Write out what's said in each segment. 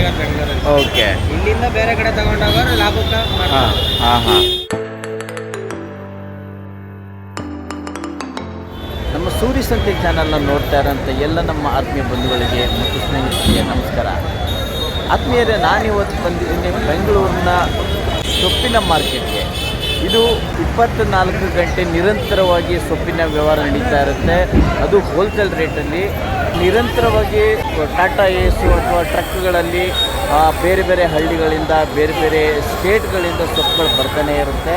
ಸಿಗೋದು ಬೆಂಗಳೂರಲ್ಲಿ ಓಕೆ ಇಲ್ಲಿಂದ ಬೇರೆ ಕಡೆ ತಗೊಂಡಾಗ ಲಾಭಕ್ಕೆ ಹಾಂ ಹಾಂ ಹಾಂ. ನಮ್ಮ ಸೂರ್ಯ ಸಂತೆ ಚಾನಲ್ನ ನೋಡ್ತಾ ಇರೋಂಥ ಎಲ್ಲ ನಮ್ಮ ಆತ್ಮೀಯ ಬಂಧುಗಳಿಗೆ ಮತ್ತು ಸ್ನೇಹಿತರಿಗೆ ನಮಸ್ಕಾರ. ಆತ್ಮೀಯರೇ ನಾನಿವತ್ತು ಬಂದಿದ್ದೀನಿ ಬೆಂಗಳೂರಿನ ಸೊಪ್ಪಿನ ಮಾರ್ಕೆಟ್ಗೆ ಇದು ಇಪ್ಪತ್ತ್ನಾಲ್ಕು ಗಂಟೆ ನಿರಂತರವಾಗಿ ಸೊಪ್ಪಿನ ವ್ಯವಹಾರ ನಡೀತಾ ಇರುತ್ತೆ. ಅದು ಹೋಲ್ಸೇಲ್ ರೇಟಲ್ಲಿ ನಿರಂತರವಾಗಿ ಟಾಟಾ ಏಸು ಅಥವಾ ಟ್ರಕ್ಗಳಲ್ಲಿ ಬೇರೆ ಬೇರೆ ಹಳ್ಳಿಗಳಿಂದ, ಬೇರೆ ಬೇರೆ ಸ್ಟೇಟ್ಗಳಿಂದ ಸೊಪ್ಪುಗಳು ಬರ್ತಾನೆ ಇರುತ್ತೆ.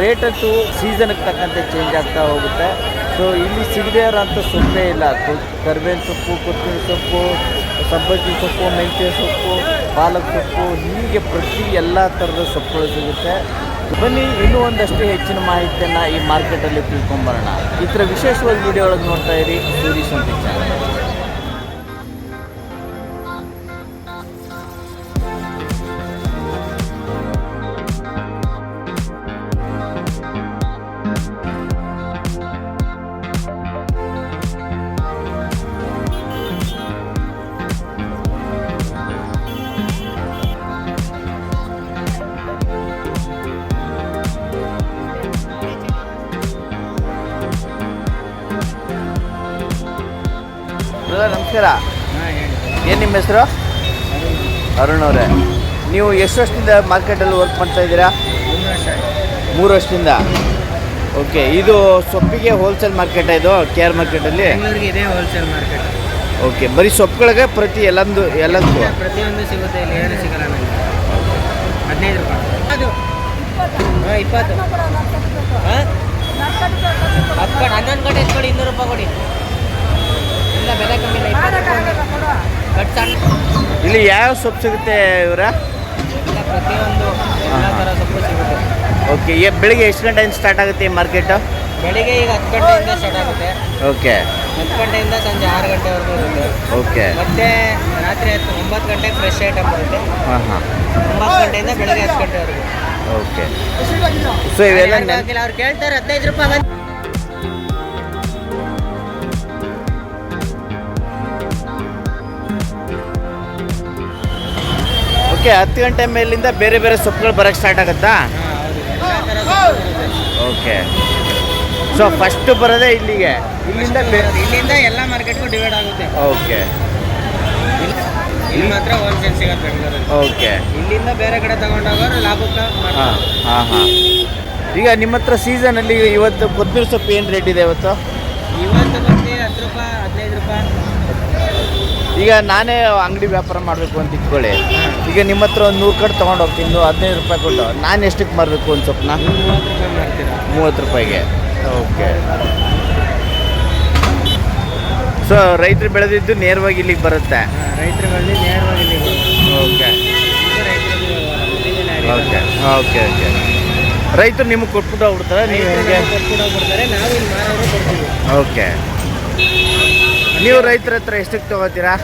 ರೇಟ್ ಅಂತೂ ಸೀಸನ್ಗೆ ತಕ್ಕಂತೆ ಚೇಂಜ್ ಆಗ್ತಾ ಹೋಗುತ್ತೆ. ಸೊ ಇಲ್ಲಿ ಸಿಗದೇ ಇರೋಂಥ ಸೊಪ್ಪೇ ಇಲ್ಲ. ಕರ್ಬೇವಿನ ಸೊಪ್ಪು, ಕೊತ್ತಂಬರಿ ಸೊಪ್ಪು ಸಬ್ಬಕ್ಕಿ ಸೊಪ್ಪು, ಮೆಂತ್ಯ ಸೊಪ್ಪು, ಪಾಲಕ್ ಸೊಪ್ಪು, ಹೀಗೆ ಪ್ರತಿ ಎಲ್ಲ ಥರದ ಸೊಪ್ಪುಗಳು ಸಿಗುತ್ತೆ. ಬನ್ನಿ, ಇನ್ನೂ ಒಂದಷ್ಟು ಹೆಚ್ಚಿನ ಮಾಹಿತಿಯನ್ನು ಈ ಮಾರ್ಕೆಟಲ್ಲಿ ತಿಳ್ಕೊಂಬರೋಣ. ಈ ಥರ ವಿಶೇಷವಾದ ವಿಡಿಯೋ ಒಳಗೆ ನೋಡ್ತಾ ಇರಿ, ಸೂರಿ ಸಂತೆ ಚಾನಲ್ ಬ್ರದರ್ ನಮಸ್ಕಾರ. ಏನು ನಿಮ್ಮ ಹೆಸರು? ಅರುಣ್ ಅವರೇ. ನೀವು ಎಷ್ಟು ವರ್ಷದಿಂದ ಮಾರ್ಕೆಟಲ್ಲಿ ವರ್ಕ್ ಮಾಡ್ತಾ ಇದ್ದೀರಾ? ಮೂರು ವರ್ಷದಿಂದ. ಓಕೆ ಇದು ಸೊಪ್ಪಿಗೆ ಹೋಲ್ಸೇಲ್ ಮಾರ್ಕೆಟ್ ಇದು ಕೆ ಆರ್ ಮಾರ್ಕೆಟಲ್ಲಿ ಇದೆ ಹೋಲ್ಸೇಲ್ ಮಾರ್ಕೆಟ್ ಓಕೆ ಬರೀ ಸೊಪ್ಪುಗಳಿಗೆ ಪ್ರತಿ ಎಲ್ಲಂದು ಎಲ್ಲದಕ್ಕೂ? ಪ್ರತಿಯೊಂದು ಸಿಗುತ್ತೆ ಇಲ್ಲಿ ಏನು ಸಿಗಲ್ಲ ನನಗೆ ಹದಿನೈದು ರೂಪಾಯಿ. ಅದು. ಹಾಂ ಇಪ್ಪತ್ತು. ಹಾಂ? ಹತ್ತು ಹನ್ನೊಂದು ಕಡೆ ಕೊಡಿ ಇನ್ನೂರು ರೂಪಾಯಿ ಕೊಡಿ. ಕಮ್ಮಿ ಕಟ್ ಸಣ್ಣ ಇಲ್ಲಿ ಯಾವ ಸೊಪ್ಪು ಸಿಗುತ್ತೆ ಇವರ? ಇಲ್ಲ ಪ್ರತಿಯೊಂದು ಎಲ್ಲ ಥರ ಸೊಪ್ಪು ಸಿಗುತ್ತೆ. ಓಕೆ ಈಗ ಬೆಳಿಗ್ಗೆ ಎಷ್ಟು ಗಂಟೆಯಿಂದ ಸ್ಟಾರ್ಟ್ ಆಗುತ್ತೆ ಈ ಮಾರ್ಕೆಟು ಬೆಳಿಗ್ಗೆ ಈಗ ಹತ್ತು ಗಂಟೆಯಿಂದ ಸ್ಟಾರ್ಟ್ ಆಗುತ್ತೆ. ಓಕೆ ಹತ್ತು ಗಂಟೆಯಿಂದ ಸಂಜೆ ಆರು ಗಂಟೆವರೆಗೂ ಇರುತ್ತೆ. ಓಕೆ ಮತ್ತೆ ರಾತ್ರಿ ಹತ್ತು ಒಂಬತ್ತು ಗಂಟೆಗೆ ಫ್ರೆಶ್ ಐಟಮ್ ಬರುತ್ತೆ. ಹಾಂ ಹಾಂ ಒಂಬತ್ತು ಗಂಟೆಯಿಂದ ಬೆಳಗ್ಗೆ ಹತ್ತು ಗಂಟೆವರೆಗೂ. ಓಕೆ ಸೊ ಇವೆಲ್ಲ ಅವ್ರು ಕೇಳ್ತಾರೆ ಹದಿನೈದು ರೂಪಾಯಿ ಓಕೆ ಹತ್ತು ಗಂಟೆ ಮೇಲಿಂದ ಬೇರೆ ಬೇರೆ ಸೊಪ್ಪುಗಳು ಬರೋಕ್ಕೆ ಸ್ಟಾರ್ಟ್ ಆಗುತ್ತಾ? ಓಕೆ ಸೊ ಫಸ್ಟ್ ಬರೋದೇ ಇಲ್ಲಿಗೆ. ಇಲ್ಲಿಂದ ಬೇ ಇಲ್ಲಿಂದ ಎಲ್ಲ ಮಾರ್ಕೆಟ್ಗೂ ಡಿವೈಡ್ ಆಗುತ್ತೆ. ಓಕೆ ಇಲ್ಲಿ ಮಾತ್ರ ಹೋಲ್ಸೇಲ್ ಸಿಗೋದು ಬೆಂಗಳೂರಲ್ಲಿ. ಓಕೆ ಇಲ್ಲಿಂದ ಬೇರೆ ಕಡೆ ತಗೊಂಡೋಗೋರು ಲಾಭಕ್ಕೆ ಹಾಂ ಹಾಂ ಹಾಂ. ಈಗ ನಿಮ್ಮ ಹತ್ರ ಸೀಸನಲ್ಲಿ ಇವತ್ತು ಕೊತ್ತಂಬರಿ ಸೊಪ್ಪು ಏನು ರೇಟ್ ಇದೆ ಇವತ್ತು? ಇವತ್ತು ಬಂದು ಹತ್ತು ರೂಪಾಯಿ ಹದಿನೈದು ರೂಪಾಯಿ. ಈಗ ನಾನೇ ಅಂಗಡಿ ವ್ಯಾಪಾರ ಮಾಡಬೇಕು ಅಂತ ಇಟ್ಕೊಳ್ಳಿ. ಈಗ ನಿಮ್ಮ ಹತ್ರ ಒಂದು ನೂರು ಕಡೆ ತೊಗೊಂಡು ಹೋಗ್ತೀನಿ ಹದಿನೈದು ರೂಪಾಯಿ ಕೊಟ್ಟು ನಾನು ಎಷ್ಟಕ್ಕೆ ಮಾರಬೇಕು ಒಂದು ಸ್ವಲ್ಪ ಮೂವತ್ತು ರೂಪಾಯಿಗೆ. ಓಕೆ. ಸೊ ರೈತರು ಬೆಳೆದಿದ್ದು ನೇರವಾಗಿ ಇಲ್ಲಿಗೆ ಬರುತ್ತೆ? ರೈತರು ಬೆಳೆದು ನೇರವಾಗಿ. ಓಕೆ. Okay okay okay. ರೈತರು ನಿಮಗೆ ಕೊಟ್ಬಿಟ್ಟು ಹೋಗ್ಬಿಡ್ತಾರೆ ನೀವು ಕೊಟ್ಬಿಟ್ಟು ಹೋಗ್ಬಿಡ್ತಾರೆ ಓಕೆ. ನೀವು ರೈತರ ಹತ್ರ ಎಷ್ಟಕ್ಕೆ ತೊಗೋತೀರಾ?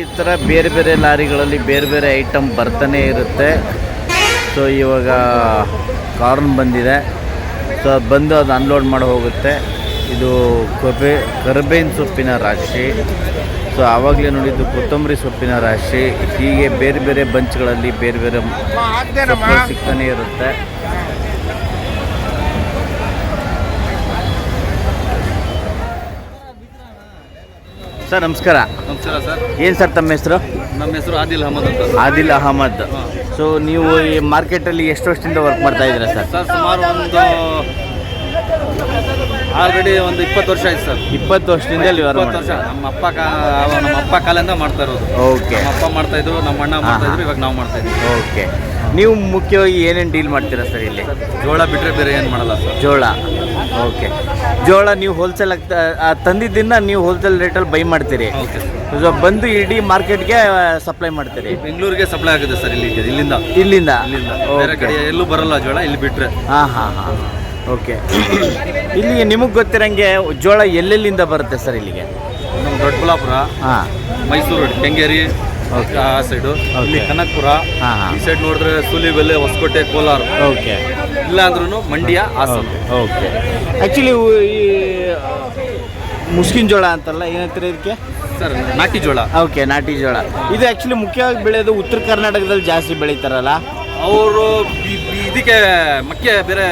ಈ ಥರ ಬೇರೆ ಬೇರೆ ಲಾರಿಗಳಲ್ಲಿ ಬೇರೆ ಬೇರೆ ಐಟಮ್ ಬರ್ತಾನೆ ಇರುತ್ತೆ. ಸೊ ಇವಾಗ ಕಾರ್ನ್ ಬಂದಿದೆ. ಸೊ ಅದು ಬಂದು ಅದು ಅನ್ಲೋಡ್ ಮಾಡಿ ಹೋಗುತ್ತೆ. ಇದು ಕೊಬೆ ಕರ್ಬೇನ್ ಸೊಪ್ಪಿನ ರಾಶಿ. ಸೊ ಆವಾಗಲೇ ನೋಡಿದ್ದು ಕೊತ್ತಂಬರಿ ಸೊಪ್ಪಿನ ರಾಶಿ. ಹೀಗೆ ಬೇರೆ ಬೇರೆ ಬಂಚ್ಗಳಲ್ಲಿ ಬೇರೆ ಬೇರೆ ಸಿಗ್ತಾನೆ ಇರುತ್ತೆ. ಸರ್ ನಮಸ್ಕಾರ. ನಮಸ್ಕಾರ ಸರ್. ಏನು ಸರ್ ತಮ್ಮ ಹೆಸರು? ನಮ್ಮ ಹೆಸರು ಆದಿಲ್ ಅಹಮದ್ ಅಂತ ಆದಿಲ್ ಅಹಮದ್. ಸೊ ನೀವು ಈ ಮಾರ್ಕೆಟಲ್ಲಿ ಎಷ್ಟು ವರ್ಷದಿಂದ ವರ್ಕ್ ಮಾಡ್ತಾ ಇದ್ದೀರಾ ಸರ್? ಸರ್ ಸುಮಾರು ಒಂದು ಆಲ್ರೆಡಿ ಒಂದು ಇಪ್ಪತ್ತು ವರ್ಷ ಆಯ್ತು ಸರ್. ಇಪ್ಪತ್ತು ವರ್ಷದಿಂದ ಇಲ್ಲಿ ವರ್ಕ್ ಇಪ್ಪತ್ತು ವರ್ಷ. ನಮ್ಮ ಅಪ್ಪ ಕಾ ಅವ ನಮ್ಮ ಅಪ್ಪ ಕಾಲಿಂದ ಮಾಡ್ತಾ ಇರೋದು. ಓಕೆ. ನಮ್ಮ ಅಪ್ಪ ಮಾಡ್ತಾ ಇದ್ರು ನಮ್ಮ ಅಣ್ಣ ಮಾಡ್ತಾ ಇದ್ರು ಇವಾಗ ನಾವು ಮಾಡ್ತಾ ಇದ್ವಿ ಓಕೆ. ನೀವು ಮುಖ್ಯವಾಗಿ ಏನೇನು ಡೀಲ್ ಮಾಡ್ತೀರಾ ಸರ್ ಇಲ್ಲಿ? ಜೋಳ ಬಿಟ್ಟರೆ ಬೇರೆ ಏನು ಮಾಡಲ್ಲ ಸರ್. ಜೋಳ. ಓಕೆ. ಜೋಳ ನೀವು ಹೋಲ್ಸೇಲ್ ತಂದಿದ್ದನ್ನ ನೀವು ಹೋಲ್ಸೇಲ್ ರೇಟಲ್ಲಿ ಬೈ ಮಾಡ್ತೀರಿ. ಓಕೆ ಸೊ ಬಂದು ಇಡೀ ಮಾರ್ಕೆಟ್ಗೆ ಸಪ್ಲೈ ಮಾಡ್ತೀರಿ. ಬೆಂಗಳೂರಿಗೆ ಸಪ್ಲೈ ಆಗುತ್ತೆ ಸರ್ ಇಲ್ಲಿ ಇಲ್ಲಿಂದ. ಇಲ್ಲಿಂದ? ಇಲ್ಲಿಂದ. ಬೇರೆ ಕಡೆ ಎಲ್ಲೂ ಬರಲ್ಲ ಜೋಳ ಇಲ್ಲಿ ಬಿಟ್ಟರೆ ಹಾಂ ಹಾಂ ಹಾಂ ಓಕೆ ಇಲ್ಲಿಗೆ ನಿಮಗೆ ಗೊತ್ತಿರಂಗೆ ಜೋಳ ಎಲ್ಲೆಲ್ಲಿಂದ ಬರುತ್ತೆ ಸರ್ ಇಲ್ಲಿಗೆ? ನಮ್ಮ ದೊಡ್ಡಬಳ್ಳಾಪುರ ಹಾಂ. ಮೈಸೂರು ಕೆಂಗೇರಿ. ಆ ಸೈಡು ಇಲ್ಲಿ. ಕನಕಪುರ ಈ ಸೈಡ್ ನೋಡಿದ್ರೆ ಸೂಲಿಬೆಲೆ ಹೊಸಕೋಟೆ ಕೋಲಾರ. ಓಕೆ ಇಲ್ಲ ಅಂದ್ರೂ ಮಂಡ್ಯ ಹಾಸನ. ಓಕೆ ಆ್ಯಕ್ಚುಲಿ ಈ ಮುಸ್ಕಿನ ಜೋಳ ಅಂತಲ್ಲ ಏನಂತಾರೆ ಇದಕ್ಕೆ? ಸರ್ ನಾಟಿ ಜೋಳ. ಓಕೆ ನಾಟಿ ಜೋಳ. ಇದು ಆ್ಯಕ್ಚುಲಿ ಮುಖ್ಯವಾಗಿ ಬೆಳೆಯೋದು ಉತ್ತರ ಕರ್ನಾಟಕದಲ್ಲಿ ಜಾಸ್ತಿ ಬೆಳೀತಾರಲ್ಲ? ಅವರು ಇದಕ್ಕೆ ಮಕ್ಕೆ ಬೇರೆ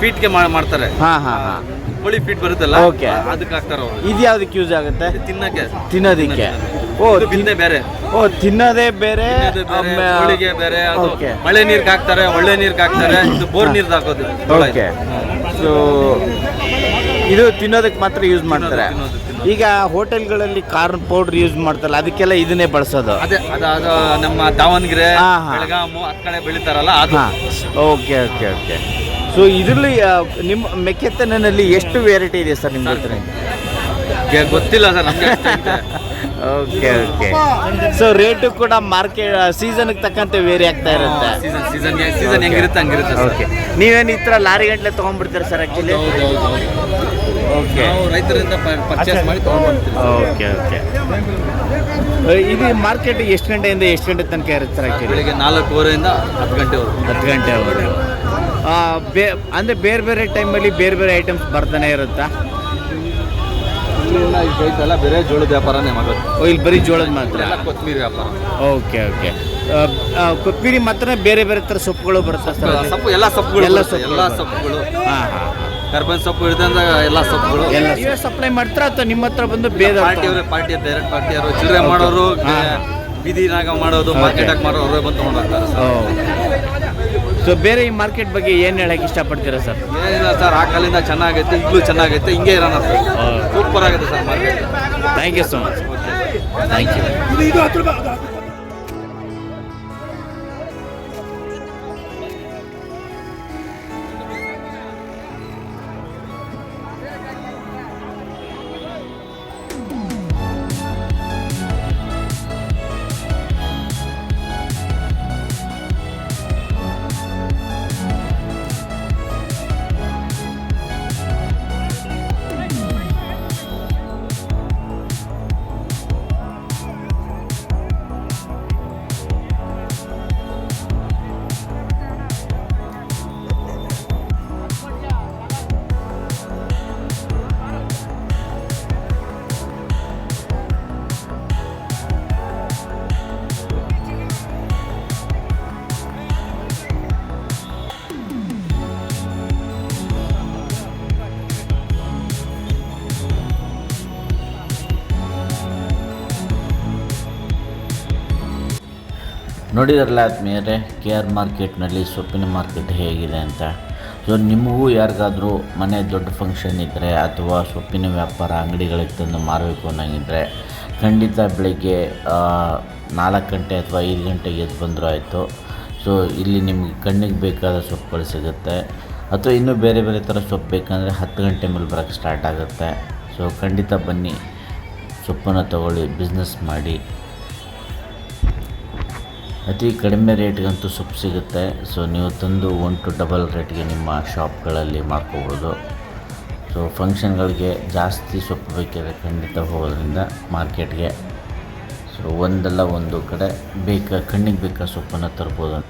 ಫೀಟ್ಗೆ ಮಾಡ್ತಾರೆ. ಹಾಂ ಹಾಂ ಹಾಂ. ಕೋಳಿ ಫೀಟ್ ಬರುತ್ತಲ್ಲ Okay. ಅದಕ್ಕೆ ಹಾಕ್ತಾರ ಅವರು. ಇದು ಯಾವ್ದಕ್ಕೆ ಯೂಸ್ ಆಗುತ್ತೆ? ತಿನ್ನಕ್ಕೆ. ತಿನ್ನೋದಿಕ್ಕೆ. ಓ ಇದು ಬಿಂದೆ ಬೇರೆ. ಓ ತಿನ್ನೋದೇ ಬೇರೆ ಇದು ಬೇರೆ, ಕೋಳಿಗೆ ಬೇರೆ ಅದು ಓಕೆ. ಮಳೆ ನೀರ್ಗೆ ಹಾಕ್ತಾರೆ ಒಳ್ಳೆ ನೀರ್ಗೆ ಹಾಕ್ತಾರೆ ಇದು ಬೋರ್ ನೀರ್ದು ಹಾಕೋದು. ಜೋಳ ಇದು. ಓಕೆ ಸೊ ಇದು ತಿನ್ನೋದಕ್ಕೆ ಮಾತ್ರ ಯೂಸ್ ಮಾಡ್ತಾರೆ. ತಿನ್ನೋದು, ತಿನ್ನೋದು. ಈಗ ಹೋಟೆಲ್ಗಳಲ್ಲಿ ಕಾರ್ನ್ ಪೌಡರ್ ಯೂಸ್ ಮಾಡ್ತಾರಲ್ಲ ಅದಕ್ಕೆಲ್ಲ ಇದನ್ನೇ ಬಳಸೋದು. ಅದೇ ಅದು ಅದು ನಮ್ಮ ದಾವಣಗೆರೆ ಹಾ, ಹಾ. ಬೆಳಗಾಮು ಆ ಕಡೆ ಬೆಳಿತಾರಲ್ಲ ಅದು. ಹಾಂ. ಓಕೆ ಓಕೆ ಓಕೆ ಸೊ ಇದರಲ್ಲಿ ಆ, ನಿಮ್ಮ ಮೆಕ್ಕೆತ್ತನಲ್ಲಿ ಎಷ್ಟು ವೆರೈಟಿ ಇದೆ ಸರ್ ನಿಮ್ಮ ಹತ್ರ ಗೆ- ಗೊತ್ತಿಲ್ಲ ಸರ್ ನಮ್ಗೆ. ಓಕೆ ಓಕೆ ಸೊ ರೇಟು ಕೂಡ ಮಾರ್ಕೆಟ್ ಸೀಸನ್ಗೆ ತಕ್ಕಂತೆ ವೇರಿ ಆಗ್ತಾ ಇರುತ್ತೆ. ಸೀಸನ್ ಸೀಸನ್ ಸೀಸನ್ ಹೆಂಗಿರುತ್ತೆ ಹಂಗಿರುತ್ತೆ ಸರ್. ಓಕೆ ನೀವೇನು ಈ ಥರ ಲಾರಿ ಗಂಟ್ಲೆ ತೊಗೊಂಡ್ಬಿಡ್ತೀರಾ ಸರ್ ಆ್ಯಕ್ಚುಲಿ ಹೌದು, ಹೌದು, ಹೌದು. ಓಕೆ. ನಾವು ರೈತರಿಂದ ಪರ್ಚೇಸ್ ಮಾಡಿ ತಗೊಂಡ್ಬರ್ತೀವಿ. Okay okay. ಇದು ಮಾರ್ಕೆಟ್ ಎಷ್ಟು ಗಂಟೆಯಿಂದ ಎಷ್ಟು ಗಂಟೆ ತನಕ ಇರುತ್ತೆ ಸರ್ ಆ್ಯಕ್ಚುಲಿ ಬೆಳಿಗ್ಗೆ ನಾಲ್ಕೂವರೆಯಿಂದ ಹತ್ತು ಗಂಟೆ ಹತ್ತು ಗಂಟೆವರೆಗೆ. ಬೇ ಅಂದರೆ ಬೇರೆ ಬೇರೆ ಟೈಮಲ್ಲಿ ಬೇರೆ ಬೇರೆ ಐಟಮ್ಸ್ ಬರ್ತಾನೆ ಇರುತ್ತಾ? ಐತಲ್ಲ ಬೇರೆ ಜೋಳದ ವ್ಯಾಪಾರನೇ ಮಾಡೋದು ಓ ಇಲ್ಲಿ ಬರೀ ಜೋಳದ ಮಾತ್ರ? ಎಲ್ಲ ಕೊತ್ತಂಬರಿ ವ್ಯಾಪಾರ. Okay okay. ಕೊಪ್ಪಿರಿ ಮಾತ್ರ ಬೇರೆ ಬೇರೆ ಥರ ಸೊಪ್ಪುಗಳು ಬರುತ್ತೆ ಸರ್ ಸೊಪ್ಪು ಎಲ್ಲ ಸೊಪ್ಪುಗಳು ಎಲ್ಲ ಸೊಪ್ಪು ಸೊಪ್ಪುಗಳು ಎಲ್ಲ ಬರುತ್ತೆ. ಸೊಪ್ಪುಗಳು. ಹಾಂ ಹಾಂ. ಕರ್ಬೇವಿನ ಸೊಪ್ಪು ಹಿಡಿದಂಗ ಎಲ್ಲ ಸೊಪ್ಪುಗಳು. ನೀವೇ ಸಪ್ಲೈ ಮಾಡ್ತೀರಾ ಅಥವಾ ನಿಮ್ಮ ಹತ್ರ ಬಂದು ಬೇರೆ ಪಾರ್ಟಿಯವರು ಪಾರ್ಟಿ ಡೈರೆಕ್ಟ್ ಪಾರ್ಟಿಯವರು ಚಿಲ್ಲರೆ ಮಾಡೋರು ಹಾ. ಬೀದಿನಾಗ ಮಾಡೋದು ಮಾರ್ಕೆಟ್ ಆಗಿ ಮಾಡೋರು ಅವರೇ ಬಂದು ತೊಗೊಂಡೋಗ್ತಾರೆ ಹೋಗ್ತಾರೆ ಸರ್ ಸೊ ಬೇರೆ ಈ ಮಾರ್ಕೆಟ್ ಬಗ್ಗೆ ಏನು ಹೇಳಕ್ಕೆ ಇಷ್ಟಪಡ್ತೀರಾ ಸರ್? ಏನಿಲ್ಲ ಸರ್ ಆ ಕಾಲಿಂದ ಚೆನ್ನಾಗೈತೆ ಇಲ್ಲೂ ಚೆನ್ನಾಗೈತೆ ಹಿಂಗೆ ಇರೋಣ ಸರ್. ಸೂಪರ್ ಆಗುತ್ತೆ sir market thank you so much thank you ನೋಡಿದ್ರಲ್ಲ ಆದ್ಮೇಲೆ ಕೆ ಆರ್ ಮಾರ್ಕೆಟ್ನಲ್ಲಿ ಸೊಪ್ಪಿನ ಮಾರ್ಕೆಟ್ ಹೇಗಿದೆ ಅಂತ. ಸೊ ನಿಮಗೂ ಯಾರಿಗಾದರೂ ಮನೆ ದೊಡ್ಡ ಫಂಕ್ಷನ್ ಇದ್ದರೆ ಅಥವಾ ಸೊಪ್ಪಿನ ವ್ಯಾಪಾರ ಅಂಗಡಿಗಳಿಗೆ ತಂದು ಮಾರಬೇಕು ಅನ್ನೋಂಗಿದ್ರೆ ಖಂಡಿತ ಬೆಳಗ್ಗೆ ನಾಲ್ಕು ಗಂಟೆ ಅಥವಾ ಐದು ಗಂಟೆಗೆ ಎದ್ದು ಬಂದರೂ ಆಯಿತು. ಸೊ ಇಲ್ಲಿ ನಿಮಗೆ ಕಣ್ಣಿಗೆ ಬೇಕಾದ ಸೊಪ್ಪುಗಳು ಸಿಗುತ್ತೆ. ಅಥವಾ ಇನ್ನೂ ಬೇರೆ ಬೇರೆ ಥರ ಸೊಪ್ಪು ಬೇಕಂದರೆ ಹತ್ತು ಗಂಟೆ ಮೇಲೆ ಬರೋಕ್ಕೆ ಸ್ಟಾರ್ಟ್ ಆಗುತ್ತೆ. ಸೊ ಖಂಡಿತ ಬನ್ನಿ, ಸೊಪ್ಪನ್ನು ತಗೊಳ್ಳಿ ಬಿಸ್ನೆಸ್ ಮಾಡಿ. ಅತಿ ಕಡಿಮೆ ರೇಟ್ಗಂತೂ ಸೊಪ್ಪು ಸಿಗುತ್ತೆ. ಸೊ ನೀವು ತಂದು ಒನ್ ಟು ಡಬಲ್ ರೇಟ್ಗೆ ನಿಮ್ಮ ಶಾಪ್ಗಳಲ್ಲಿ ಮಾಡ್ಕೋಬೋದು ಸೊ ಫಂಕ್ಷನ್ಗಳಿಗೆ ಜಾಸ್ತಿ ಸೊಪ್ಪು ಬೇಕಿದೆ ಖಂಡಿತ ಹೋಗೋದ್ರಿಂದ ಮಾರ್ಕೆಟ್ಗೆ. ಸೊ ಒಂದಲ್ಲ ಒಂದು ಕಡೆ ಬೇಕಾ, ಕಣ್ಣಿಗೆ ಬೇಕಾ ಸೊಪ್ಪನ್ನು ತರ್ಬೋದು.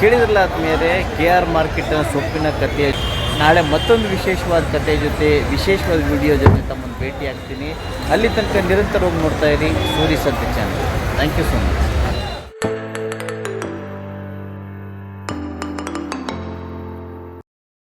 ಕೇಳಿದ್ರಲ್ಲ ಆದ್ಮೇಲೆ ಕೆ ಆರ್ ಮಾರ್ಕೆಟ್ನ ಸೊಪ್ಪಿನ ಕಥೆ ನಾಳೆ ಮತ್ತೊಂದು ವಿಶೇಷವಾದ ಕಥೆ ಜೊತೆ, ವಿಶೇಷವಾದ ವಿಡಿಯೋ ಜೊತೆ ತಮ್ಮನ್ನು ಭೇಟಿ ಆಗ್ತೀನಿ ಅಲ್ಲಿ ತನಕ ನಿರಂತರವಾಗಿ ನೋಡ್ತಾ ಇರಿ. Suri Satya channel thank you so much